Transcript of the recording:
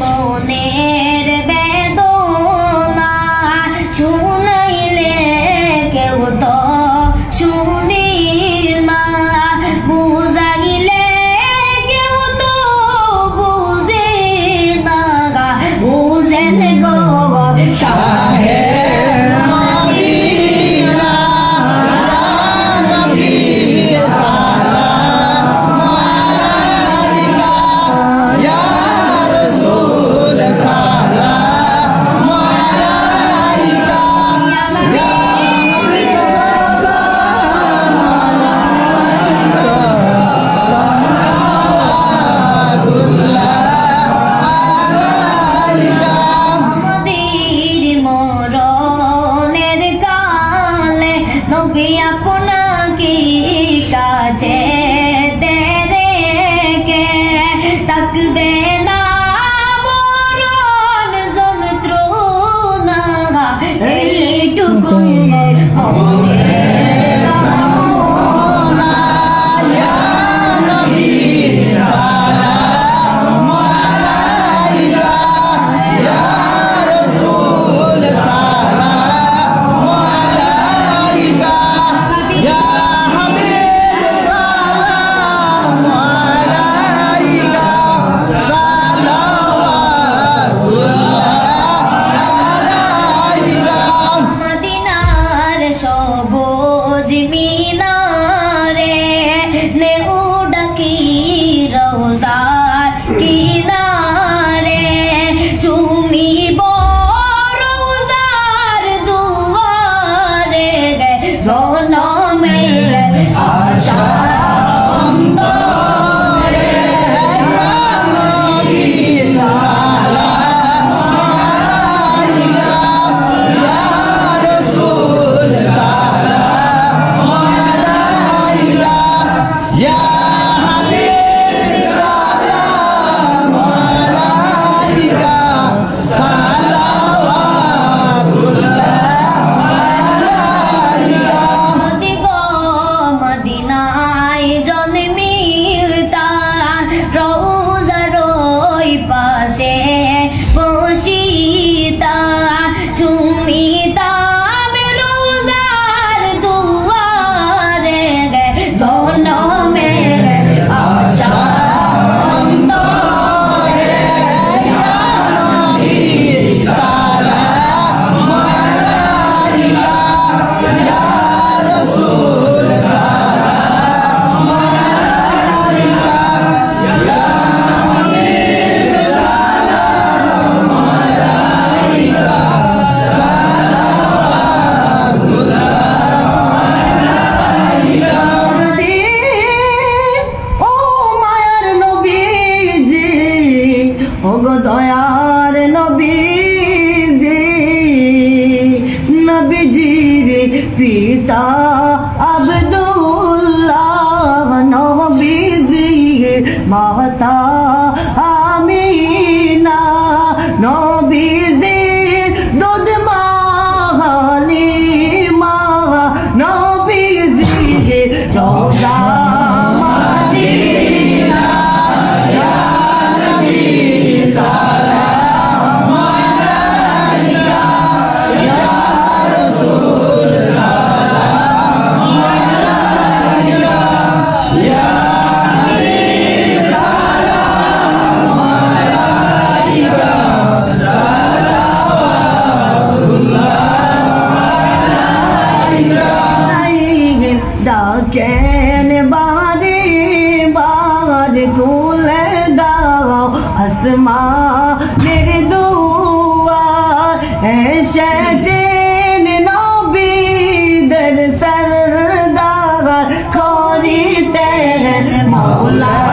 মনে হবে আপনাকে কি না পিতা আবদুল্লাহ নবীজি মাতা আসমানের দুয়া এসেছে নবীদের সরদার করিতে মৌলা